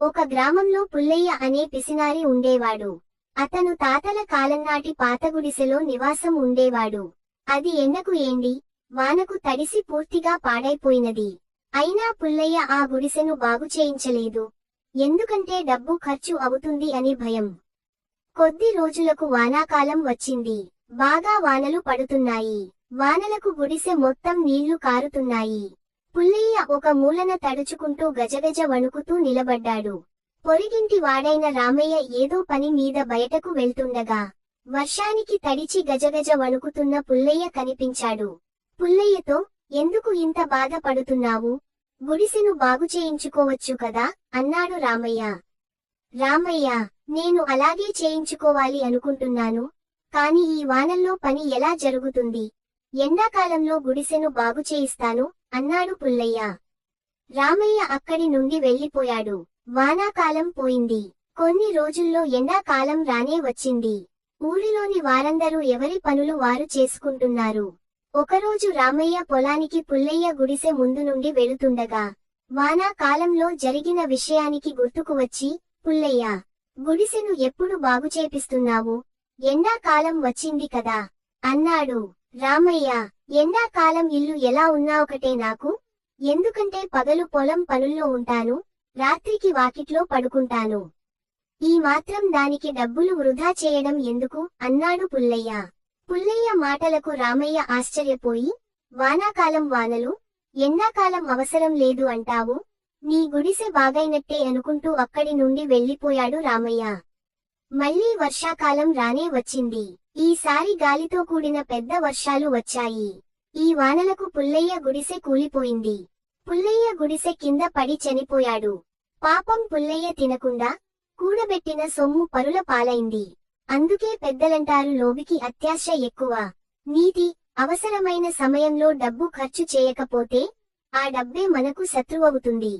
ఒక గ్రామంలో పుల్లయ్య అనే పిసినారి ఉండేవాడు. అతను తాతల కాలంనాటి పాత గుడిసెలో నివాసం ఉండేవాడు. అది ఎండకు ఏండి వానకు తడిసి పూర్తిగా పాడైపోయినది. అయినా పుల్లయ్య ఆ గుడిసెను బాగు చేయించలేదు. ఎందుకంటే డబ్బు ఖర్చు అవుతుంది అని భయం. కొద్ది రోజులకు వానాకాలం వచ్చింది. బాగా వానలు పడుతున్నాయి. వానలకు గుడిసె మొత్తం నీళ్ళు కారుతున్నాయి. పుల్లయ్య ఒక మూలన తడుచుకుంటూ గజగజ వణుకుతూ నిలబడ్డాడు. పొరిగింటి వాడైన రామయ్య ఏదో పని మీద బయటకు వెళ్తుండగా వర్షానికి తడిచి గజగజ వణుకుతున్న పుల్లయ్య కనిపించాడు. పుల్లయ్యతో ఎందుకు ఇంత బాధపడుతున్నావు? గుడిసెను బాగు చేయించుకోవచ్చు కదా? అన్నాడు రామయ్య. రామయ్య నేను అలాగే చేయించుకోవాలి అనుకుంటున్నాను కాని ఈ వానల్లో పని ఎలా జరుగుతుంది? ఎండాకాలంలో గుడిసెను బాగు చేయిస్తాను అన్నాడు పుల్లయ్య. రామయ్య అక్కడి నుండి వెళ్ళిపోయాడు వానాకాలం పోయింది. కొన్ని రోజుల్లో ఎండాకాలం రానే వచ్చింది. ఊరిలోని వారందరూ ఎవరి పనులు వారు చేసుకుంటున్నారు? ఒకరోజు రామయ్య పొలానికి పుల్లయ్య గుడిసె ముందు నుండి వెళుతుండగా వానాకాలంలో జరిగిన విషయానికి గుర్తుకు వచ్చి పుల్లయ్య గుడిసెను ఎప్పుడు బాగుచేపిస్తున్నావు? ఎండాకాలం వచ్చింది కదా అన్నాడు రామయ్య. ఎండాకాలం ఇల్లు ఎలా ఉన్నా ఒకటే నాకు. ఎందుకంటే పగలు పొలం పనుల్లో ఉంటాను రాత్రికి వాకిట్లో పడుకుంటాను. ఈ మాత్రం దానికి డబ్బులు వృధా చేయడం ఎందుకు? అన్నాడు పుల్లయ్య. పుల్లయ్య మాటలకు రామయ్య ఆశ్చర్యపోయి వానాకాలం వానలు ఎండాకాలం అవసరం లేదు అంటావు. నీ గుడిసె బాగైనట్టే అనుకుంటూ అక్కడి నుండి వెళ్ళిపోయాడు రామయ్య. మళ్ళీ వర్షాకాలం రానే వచ్చింది. ఈసారి గాలితో కూడిన పెద్ద వర్షాలు వచ్చాయి. ఈ వానలకు పుల్లయ్య గుడిసె కూలిపోయింది. పుల్లయ్య గుడిసె కింద పడి చనిపోయాడు. పాపం పుల్లయ్య తినకుండా కూడబెట్టిన సొమ్ము పరుల పాలైంది. అందుకే పెద్దలంటారు లోబికి అత్యాశ ఎక్కువ. నీతి అవసరమైన సమయంలో డబ్బు ఖర్చు చేయకపోతే ఆ డబ్బే మనకు శత్రువవుతుంది.